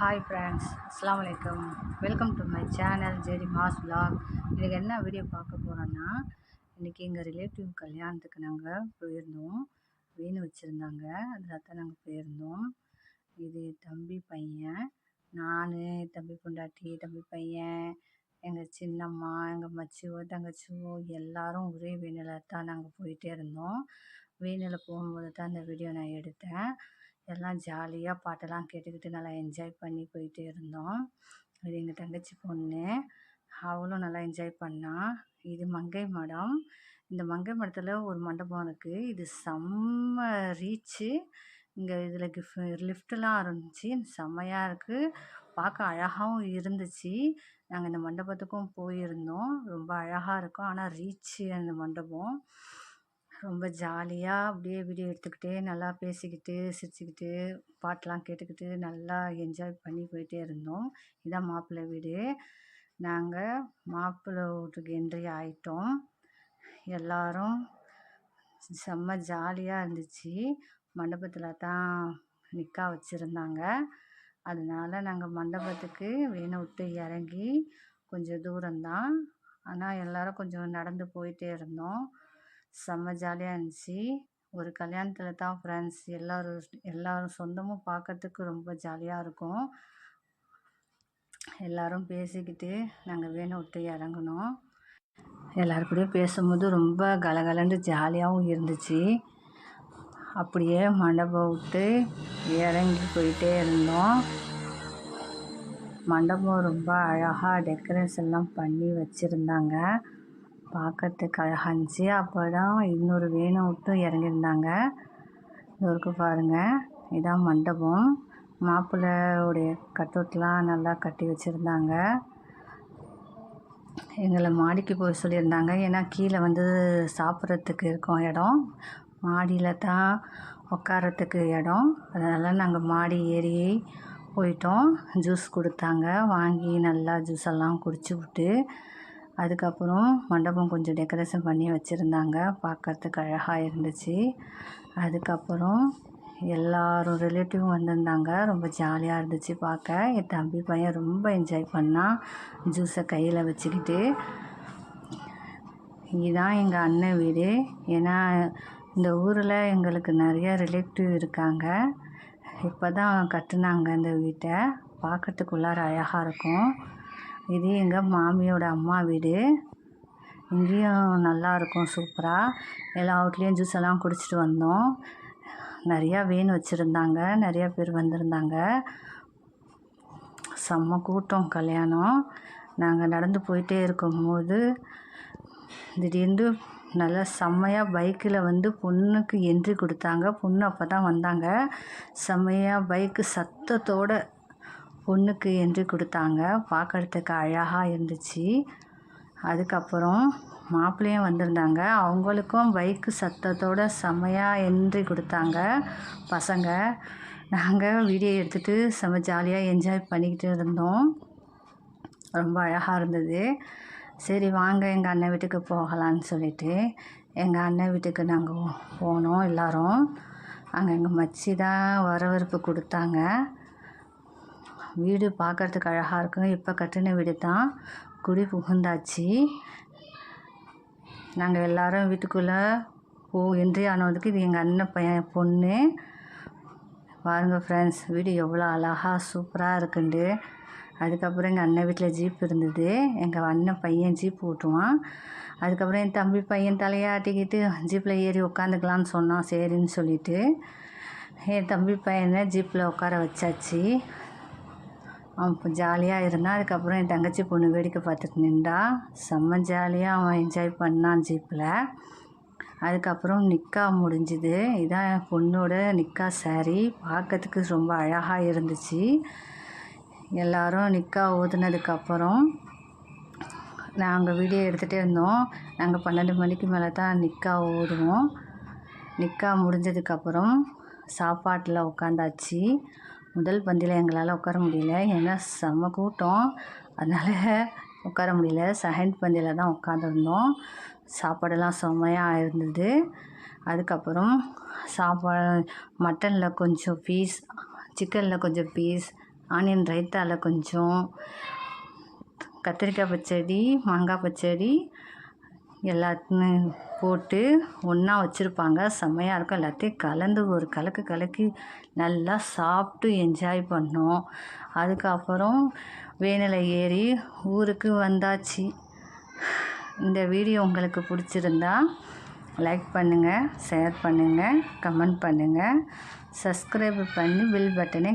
Hi friends அஸ்லாம் வலைக்கம் welcome to my channel JD mass vlog இன்றைக்கி என்ன வீடியோ பார்க்க போகிறோன்னா இன்றைக்கி எங்கள் ரிலேட்டிவ் கல்யாணத்துக்கு நாங்கள் போயிருந்தோம். வேணு வச்சுருந்தாங்க. அதில் தான் நாங்கள் போயிருந்தோம். இது தம்பி பையன். நான் தம்பி பொண்டாட்டி தம்பி பையன் எங்கள் சின்னம்மா எங்கள் மச்சிவோ தங்கச்சிவோ எல்லாரும் ஒரே வேணில் தான் நாங்கள் போயிட்டே இருந்தோம். வேணில் போகும்போது தான் அந்த வீடியோ நான் எடுத்தேன். எல்லாம் ஜாலியாக பாட்டெல்லாம் கேட்டுக்கிட்டு நல்லா என்ஜாய் பண்ணி போயிட்டே இருந்தோம். இது எங்கள் தங்கச்சி பொண்ணு. அவளும் நல்லா என்ஜாய் பண்ணா. இது மங்கை மடம். இந்த மங்கை மடத்தில் ஒரு மண்டபம் இருக்குது இது செம்ம ரீச்சு இங்கே இதில் கிஃப் லிஃப்ட்லாம் இருந்துச்சு செம்மையாக இருக்குது பார்க்க அழகாகவும் இருந்துச்சு. நாங்கள் இந்த மண்டபத்துக்கும் போயிருந்தோம். ரொம்ப அழகாக இருக்கும். ஆனால் ரீச்சு அந்த மண்டபம். ரொம்ப ஜாலியாக அப்படியே வீடியோ எடுத்துக்கிட்டே நல்லா பேசிக்கிட்டு சிரிச்சுக்கிட்டு பாட்டெலாம் கேட்டுக்கிட்டு நல்லா என்ஜாய் பண்ணி போயிட்டே இருந்தோம். இதான் மாப்பிள்ளை வீடு. நாங்கள் மாப்பிள்ளை வீட்டுக்கு என்ட்ரி ஆயிட்டோம். எல்லாரும் செம்ம ஜாலியாக இருந்துச்சு. மண்டபத்தில் தான் நிற்கா வச்சுருந்தாங்க. அதனால நாங்கள் மண்டபத்துக்கு வேணை விட்டு இறங்கி கொஞ்சம் தூரம்தான். ஆனால் எல்லோரும் கொஞ்சம் நடந்து போயிட்டே இருந்தோம். செம்ம ஜாலியாக இருந்துச்சு. ஒரு கல்யாணத்தில் தான் ஃப்ரெண்ட்ஸ் எல்லோரும் எல்லோரும் சொந்தமும் பார்க்கறதுக்கு ரொம்ப ஜாலியாக இருக்கும். எல்லோரும் பேசிக்கிட்டு நாங்கள் வேணும் விட்டு இறங்குனோம். எல்லாரு கூடயும் பேசும்போது ரொம்ப கலகலன்னு ஜாலியாகவும் இருந்துச்சு. அப்படியே மண்டபம் விட்டு இறங்கி போயிட்டே இருந்தோம். மண்டபம் ரொம்ப அழகாக டெக்கரேஷன்லாம் பண்ணி வச்சுருந்தாங்க. பார்க்கறதுக்கு அழகாக இருந்துச்சு. அப்போ தான் இன்னொரு வேணும் விட்டு இறங்கியிருந்தாங்க. இவருக்கு பாருங்கள் இதான் மண்டபம். மாப்பிள்ளையோடைய கட்டவுட்லாம் நல்லா கட்டி வச்சுருந்தாங்க. எங்களை மாடிக்கு போய் சொல்லியிருந்தாங்க. ஏன்னா கீழே வந்து சாப்பிட்றதுக்கு இருக்கும் இடம். மாடியில் தான் உட்காரத்துக்கு இடம். அதனால் நாங்கள் மாடி ஏறி போயிட்டோம். ஜூஸ் கொடுத்தாங்க. வாங்கி நல்லா ஜூஸ் எல்லாம் குடிச்சு விட்டு அதுக்கப்புறம் மண்டபம் கொஞ்சம் டெக்கரேஷன் பண்ணி வச்சுருந்தாங்க. பார்க்கறதுக்கு அழகாக இருந்துச்சு. அதுக்கப்புறம் எல்லாரும் ரிலேட்டிவும் வந்திருந்தாங்க. ரொம்ப ஜாலியாக இருந்துச்சு பார்க்க. என் தம்பி பையன் ரொம்ப என்ஜாய் பண்ணான் ஜூஸை கையில் வச்சுக்கிட்டு. இதுதான் எங்கள் அண்ணன் வீடு. ஏன்னா இந்த ஊரில் எங்களுக்கு நிறைய ரிலேட்டிவ் இருக்காங்க. இப்போ தான் கட்டினாங்க இந்த வீட்டை. பார்க்கறதுக்குள்ளார அழகாக இருக்கும். இது எங்கள் மாமியோட அம்மா வீடு. இங்கேயும் நல்லாயிருக்கும் சூப்பராக எல்லா வீட்லேயும் ஜூஸ் எல்லாம் குடிச்சிட்டு வந்தோம். நிறையா வேன் வச்சுருந்தாங்க நிறையா பேர் வந்திருந்தாங்க. செம்ம கூட்டம் கல்யாணம். நாங்கள் நடந்து போயிட்டே இருக்கும்போது திடீர்னு நல்லா செம்மையாக பைக்கில் வந்து பொண்ணுக்கு என்ட்ரி கொடுத்தாங்க. பொண்ணு அப்போ தான் வந்தாங்க. செம்மையாக பைக்கு சத்தத்தோடு பொண்ணுக்கு என்று கொடுத்தாங்க. பார்க்கறதுக்கு அழகாக இருந்துச்சு. அதுக்கப்புறம் மாப்பிள்ளையும் வந்திருந்தாங்க. அவங்களுக்கும் பைக்கு சத்தத்தோட செம்மையாக என்ட்ரி கொடுத்தாங்க பசங்க. நாங்கள் வீடியோ எடுத்துகிட்டு செம்ம ஜாலியாக என்ஜாய் பண்ணிக்கிட்டு இருந்தோம். ரொம்ப அழகாக இருந்தது. சரி வாங்க எங்கள் அண்ணன் வீட்டுக்கு போகலான்னு சொல்லிட்டு எங்கள் அண்ணன் வீட்டுக்கு நாங்கள் போனோம் எல்லோரும். அங்கே எங்கள் மச்சி தான் வரவேற்பு கொடுத்தாங்க. வீடு பார்க்கறதுக்கு அழகாக இருக்கும் இப்போ கட்டின வீடு தான். குடி புகுந்தாச்சு. நாங்கள் எல்லோரும் வீட்டுக்குள்ளே போ என்ட்ரி ஆனதுக்கு இது எங்கள் அண்ணன் பையன் பொண்ணு. பாருங்கள் ஃப்ரெண்ட்ஸ் வீடு எவ்வளோ அழகாக சூப்பராக இருக்குண்டு. அதுக்கப்புறம் எங்கள் அண்ணன் வீட்டில் ஜீப் இருந்தது. எங்கள் அண்ணன் பையன் ஜீப் ஓட்டுவான். அதுக்கப்புறம் என் தம்பி பையன் தலையாட்டிக்கிட்டு ஜீப்பில் ஏறி உட்காந்துக்கலான்னு சொன்னான். சரின்னு சொல்லிவிட்டு என் தம்பி பையனை ஜீப்பில் உட்கார வச்சாச்சு. அவன் இப்போ ஜாலியாக இருந்தான். அதுக்கப்புறம் என் தங்கச்சி பொண்ணு வேடிக்கை பார்த்துட்டு நின்றா. செம்ம ஜாலியாக அவன் என்ஜாய் பண்ணான் ஜீப்பில் அதுக்கப்புறம் நிக்கா முடிஞ்சுது. இதான் என் பொண்ணோட நிக்கா சாரீ பார்க்கறதுக்கு ரொம்ப அழகாக இருந்துச்சு. எல்லோரும் நிக்கா ஊதுனதுக்கப்புறம் நாங்கள் வீடியோ எடுத்துகிட்டே இருந்தோம். நாங்கள் பன்னெண்டு மணிக்கு மேலே தான் நிக்கா ஊதுவோம் நிக்கா முடிஞ்சதுக்கப்புறம் சாப்பாட்டில் உட்காந்தாச்சு முதல் பந்தியில் எங்களால் உட்கார முடியல. ஏன்னா செம்ம கூட்டம். அதனால் உட்கார முடியல. செகண்ட் பந்தியில் தான் உட்காந்துருந்தோம் சாப்பாடெல்லாம் செம்மையாக இருந்தது. அதுக்கப்புறம் சாப்பாடு மட்டனில் கொஞ்சம் பீஸ் சிக்கனில் கொஞ்சம் பீஸ் ஆனியன் ரைத்தாவில் கொஞ்சம் கத்திரிக்காய் பச்சடி மாங்காய் பச்சடி எல்லாத்தையும் போட்டு ஒன்றா வச்சுருப்பாங்க. செம்மையாக இருக்கும். எல்லாத்தையும் கலந்து ஒரு கலக்கு கலக்கி நல்லா சாப்பிட்டு என்ஜாய் பண்ணோம். அதுக்கப்புறம் வேனில் ஏறி ஊருக்கு வந்தாச்சு. இந்த வீடியோ உங்களுக்கு பிடிச்சிருந்தா லைக் பண்ணுங்கள் ஷேர் பண்ணுங்கள் கமெண்ட் பண்ணுங்கள் சப்ஸ்கிரைப் பண்ணி பில் பட்டனை